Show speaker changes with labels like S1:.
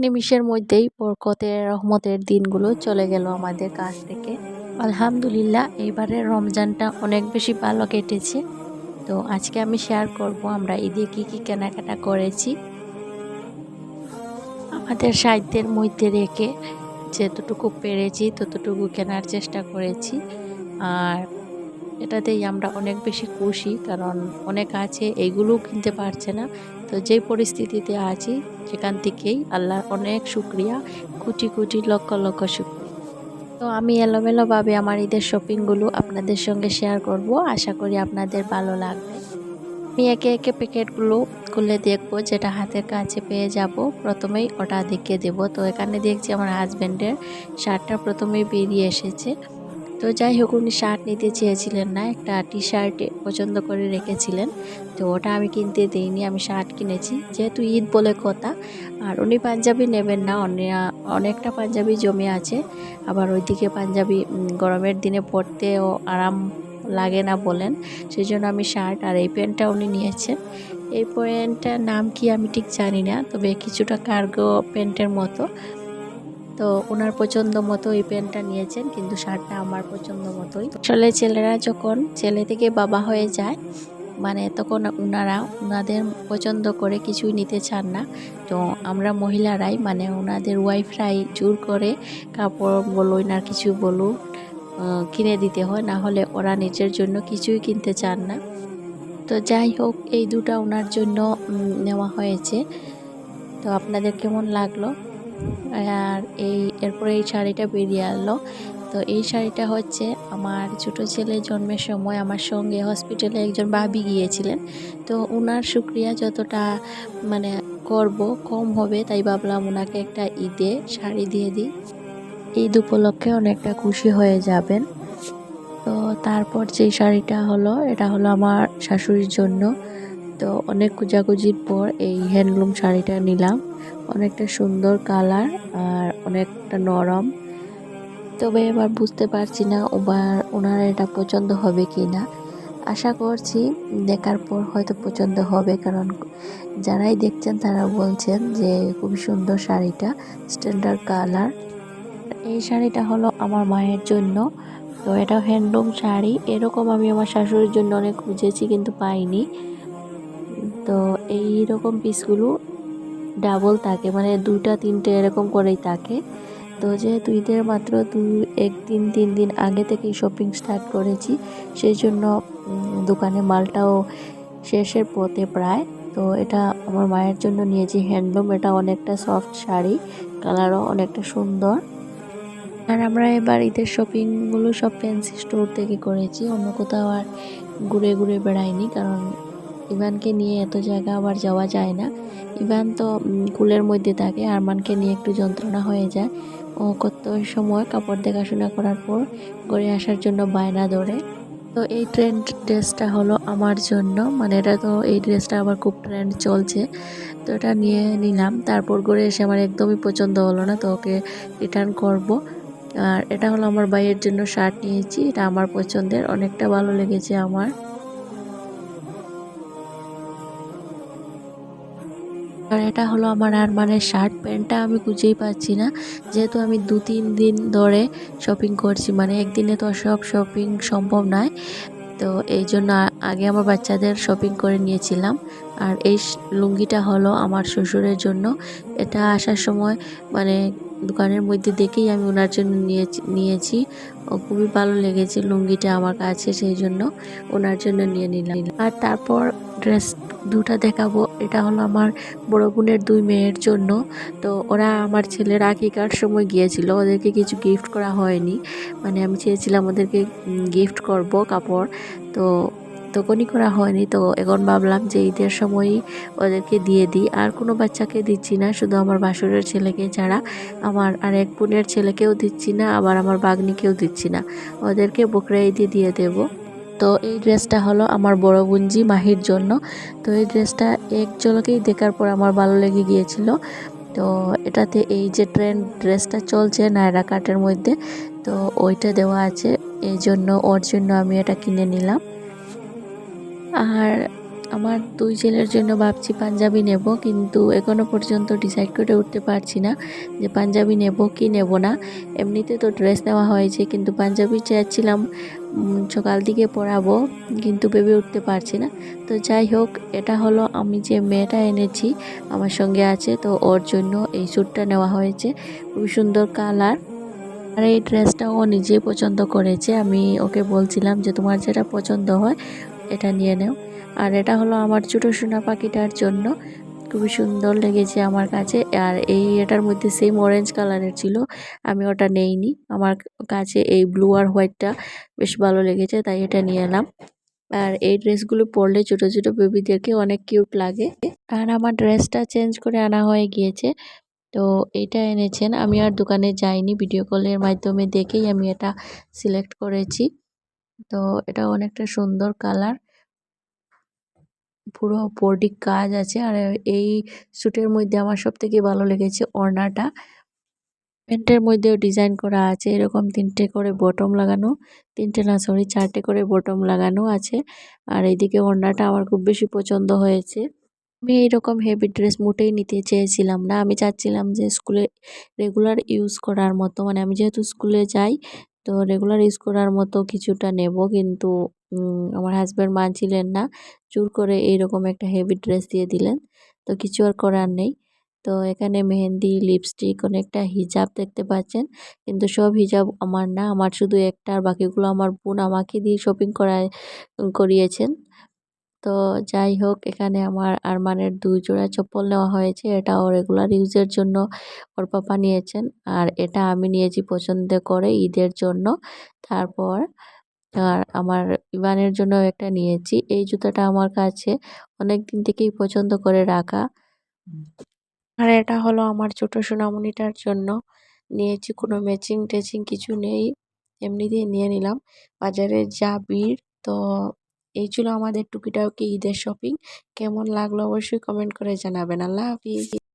S1: নিমিষের মধ্যেই বরকতের, রহমতের দিনগুলো চলে গেল আমাদের কাছ থেকে। আলহামদুলিল্লাহ এইবারের রমজানটা অনেক বেশি ভালো কেটেছে। তো আজকে আমি শেয়ার করব আমরা ঈদে কী কী কেনাকাটা করেছি। আমাদের সাহিত্যের মধ্যে রেখে যতটুকু পেরেছি, ততটুকু কেনার চেষ্টা করেছি। আর এটাতেই আমরা অনেক বেশি খুশি, কারণ অনেক আছে এইগুলোও কিনতে পারছে না। তো যেই পরিস্থিতিতে আছি, সেখান থেকেই আল্লাহর অনেক শুক্রিয়া, কোটি কোটি লক্ষ লক্ষ শুক্রিয়া। তো আমি এলোমেলোভাবে আমার ঈদের শপিংগুলো আপনাদের সঙ্গে শেয়ার করব, আশা করি আপনাদের ভালো লাগবে। আমি একে একে প্যাকেটগুলো খুলে দেখব, যেটা হাতের কাছে পেয়ে যাব। প্রথমেই ওটা দেখিয়ে দেব। তো এখানে দেখছি আমার হাজব্যান্ডের শার্টটা প্রথমেই বেরিয়ে এসেছে। তো যাই হোক, উনি শার্ট নিতে চেয়েছিলেন না, একটা টি শার্ট পছন্দ করে রেখেছিলেন। তো ওটা আমি কিনতে দিইনি, আমি শার্ট কিনেছি। যেহেতু ঈদ বলে কথা, আর উনি পাঞ্জাবি নেবেন না অনেকটা পাঞ্জাবি জমে আছে। আবার ওইদিকে পাঞ্জাবি গরমের দিনে পরতেও আরাম লাগে না বলেন সেই জন্য আমি শার্ট আর এই প্যান্টটা উনি নিয়েছেন। এই প্যান্টটার নাম কি আমি ঠিক জানি না, তবে কিছুটা কার্গো প্যান্টের মতো। তো ওনার পছন্দ মতো এই প্যান্টটা নিয়েছেন, কিন্তু শার্টটা আমার পছন্দ মতোই। আসলে ছেলেরা যখন ছেলে থেকে বাবা হয়ে যায় মানে তখন ওনারা ওনাদের পছন্দ করে কিছুই নিতে চান না। তো আমরা মহিলারাই মানে ওনাদের ওয়াইফরাই জোর করে কাপড় বলুন আর কিছু বলুন কিনে দিতে হয়, না হলে ওরা নিজের জন্য কিছুই কিনতে চান না। তো যাই হোক, এই দুটা ওনার জন্য নেওয়া হয়েছে। তো আপনাদের কেমন লাগল? আর এই, এরপরে এই শাড়িটা বেরিয়ে আনলো। তো এই শাড়িটা হচ্ছে আমার ছোট ছেলে জন্মের সময় আমার সঙ্গে হসপিটালে একজন ভাবি গিয়েছিলেন। তো ওনার শুক্রিয়া যতটা মানে করব, কম হবে, তাই ভাবলাম ওনাকে একটা ঈদে শাড়ি দিয়ে দিই। ঈদ উপলক্ষে অনেকটা খুশি হয়ে যাবেন। তো তারপর যেই শাড়িটা হলো, এটা হলো আমার শাশুড়ির জন্য। তো অনেক খুঁজাখুঁজির পর এই হ্যান্ডলুম শাড়িটা নিলাম। অনেকটা সুন্দর কালার আর অনেকটা নরম। তবে এবার বুঝতে পারছি না ওবার ওনার এটা পছন্দ হবে কি না আশা করছি দেখার পর হয়তো পছন্দ হবে, কারণ যারাই দেখছেন তারা বলছেন যে খুবই সুন্দর শাড়িটা স্ট্যান্ডার্ড কালার এই শাড়িটা হলো আমার মায়ের জন্য। তো এটা হ্যান্ডলুম শাড়ি, এরকম আমি আমার শাশুড়ির জন্য অনেক খুঁজেছি কিন্তু পাইনি। তো এই রকম পিসগুলো ডাবল থাকে মানে দুইটা তিনটে এরকম করেই থাকে। তো যেহেতু ঈদের মাত্র দু একদিন তিন দিন আগে থেকেই শপিং স্টার্ট করেছি, সেই জন্য দোকানে মালটাও শেষের পথে প্রায়। তো এটা আমার মায়ের জন্য নিয়েছি হ্যান্ডলুম এটা অনেকটা সফট শাড়ি কালারও অনেকটা সুন্দর। আর আমরা এবার ঈদের শপিংগুলো সব ফ্যান্সি স্টোর থেকে করেছি, অন্য কোথাও আর ঘুরে ঘুরে বেড়াইনি, কারণ ইভানকে নিয়ে এত জায়গা আবার যাওয়া যায় না। ইভান তো কুলের মধ্যে থাকে, আরমানকে নিয়ে একটু যন্ত্রণা হয়ে যায়। ও কত সময় কাপড় দেখাশোনা করার পর ঘরে আসার জন্য বায়না ধরে। তো এই ট্রেন্ড ড্রেসটা হলো আমার জন্য। মানে এটা তো এই ড্রেসটা আবার খুব ট্রেন্ড চলছে। তো এটা নিয়ে নিলাম। তারপর ঘরে এসে আমার একদমই পছন্দ হলো না, তো ওকে রিটার্ন করব। আর এটা হলো আমার ভাইয়ের জন্য শার্ট নিয়েছি। এটা আমার পছন্দের। অনেকটা ভালো লেগেছে আমার। আর এটা হলো আমার আর মানে শার্ট প্যান্টটা আমি খুঁজেই পাচ্ছি না। যেহেতু আমি দু তিন দিন ধরে শপিং করছি মানে একদিনে তো সব শপিং সম্ভব নয়। তো এই জন্য আগে আমার বাচ্চাদের শপিং করে নিয়েছিলাম। আর এই লুঙ্গিটা হলো আমার শ্বশুরের জন্য। এটা আসার সময় মানে দোকানের মধ্যে দেখেই আমি ওনার জন্য নিয়েছি নিয়েছি। ও খুবই ভালো লেগেছে লুঙ্গিটা আমার কাছে, সেই জন্য ওনার জন্য নিয়ে নিলাম। আর তারপর ড্রেস দুটা দেখাবো। এটা হলো আমার বড় বোনের দুই মেয়ের জন্য। তো ওরা আমার ছেলের আকিকার সময় গিয়েছিল। ওদেরকে কিছু গিফট করা হয়নি। মানে আমি চেয়েছিলাম ওদেরকে গিফট করব কাপড়। তো তখনই করা হয়নি। তো এখন ভাবলাম যে ঈদের সময়ই ওদেরকে দিয়ে দিই। আর কোনো বাচ্চাকে দিচ্ছি না, শুধু আমার বাসুরের ছেলেকে ছাড়া। আমার আর এক বোনের ছেলেকেও দিচ্ছি না, আবার আমার বাগনিকেও দিচ্ছি না। ওদেরকে বকরা ঈদে দিয়ে দেবো। তো এই ড্রেসটা হলো আমার বড় বুঞ্জি মাহির জন্য। তো এই ড্রেসটা এক ঝলকেই দেখার পর আমার ভালো লেগে গিয়েছিল। তো এটাতে এই যে ট্রেন্ড ড্রেসটা চলছে নায়রা কাটের মধ্যে, তো ওইটা দেওয়া আছে। এই জন্য, ওর জন্য আমি এটা কিনে নিলাম। আর আমার দুই ছেলের জন্য ভাবছি পাঞ্জাবি নেব কিন্তু এখনও পর্যন্ত ডিসাইড করে উঠতে পারছি না যে পাঞ্জাবি নেব কি নেব না। এমনিতে তো ড্রেস নেওয়া হয়েছে কিন্তু পাঞ্জাবি চাচ্ছিলাম উম, সকাল দিকে পরাবো কিন্তু ভেবে উঠতে পারছি না। তো যাই হোক এটা হলো আমি যে মেয়েটা এনেছি আমার সঙ্গে আছে তো ওর জন্য এই স্যুটটা নেওয়া হয়েছে। খুবই সুন্দর কালার আর এই ড্রেসটা ও নিজেই পছন্দ করেছে আমি ওকে বলছিলাম যে তোমার যেটা পছন্দ হয় এটা নিয়ে নাও। আর এটা হলো আমার ছোটো সোনা পাখিটার জন্য। খুবই সুন্দর লেগেছে আমার কাছে। আর এই এটার মধ্যে সেম অরেঞ্জ কালারের ছিল। আমি ওটা নেইনি। আমার কাছে এই ব্লু আর হোয়াইটটা বেশ ভালো লেগেছে, তাই এটা নিয়ে এলাম। আর এই ড্রেসগুলো পরলে ছোটো ছোটো বেবিদেরকে অনেক কিউট লাগে। আর আমার ড্রেসটা চেঞ্জ করে আনা হয়ে গিয়েছে। তো এটা এনেছেন। আমি আর দোকানে যাইনি ভিডিও কলের মাধ্যমে দেখেই আমি এটা সিলেক্ট করেছি। তো এটা অনেকটা সুন্দর কালার। পুরো বডি কাজ আছে। আর এই স্যুটের মধ্যে আমার সব থেকে ভালো লেগেছে ওড়নাটা। প্যান্টের মধ্যেও ডিজাইন করা আছে। এরকম তিনটে করে বটম লাগানো। তিনটে না, সরি, চারটে করে বটম লাগানো আছে। আর এইদিকে ওড়নাটা আমার খুব বেশি পছন্দ হয়েছে। আমি এইরকম হেভি ড্রেস মোটেই নিতে চেয়েছিলাম না। আমি চাচ্ছিলাম যে স্কুলে রেগুলার ইউজ করার মতো। মানে আমি যেহেতু স্কুলে যাই তো রেগুলার ইউজ করার মতো কিছুটা নেব। কিন্তু আমার হাজব্যান্ড মানছিলেন না। চুর করে এইরকম একটা হেভি ড্রেস দিয়ে দিলেন। তো কিছু আর করার নেই। তো এখানে মেহেন্দি লিপস্টিক অনেকটা হিজাব দেখতে পাচ্ছেন। কিন্তু সব হিজাব আমার না। আমার শুধু একটা আর বাকিগুলো আমার বোন আমাকে দিয়ে শপিং করায়, করিয়েছেন। তো যাই হোক, এখানে আমার আরমানের দুই জোড়া চপ্পল নেওয়া হয়েছে। এটা এটাও রেগুলার ইউজের জন্য ওর পাপা নিয়েছেন। আর এটা আমি নিয়েছি পছন্দ করে ঈদের জন্য। তারপর আর আমার ইভানের জন্য একটা নিয়েছি। এই জুতাটা আমার কাছে অনেক দিন থেকেই পছন্দ করে রাখা। আর এটা হলো আমার ছোট সোনামণিটার জন্য। নিয়েছি, কোনো ম্যাচিং ট্যাচিং কিছু নেই। এমনি দিয়ে নিয়ে নিলাম। বাজারে যা ভিড়, তো এই ছিল আমাদের টুকিটাকি ঈদের শপিং কেমন লাগল অবশ্যই কমেন্ট করে জানাবেন। আল্লাহ হাফিজ।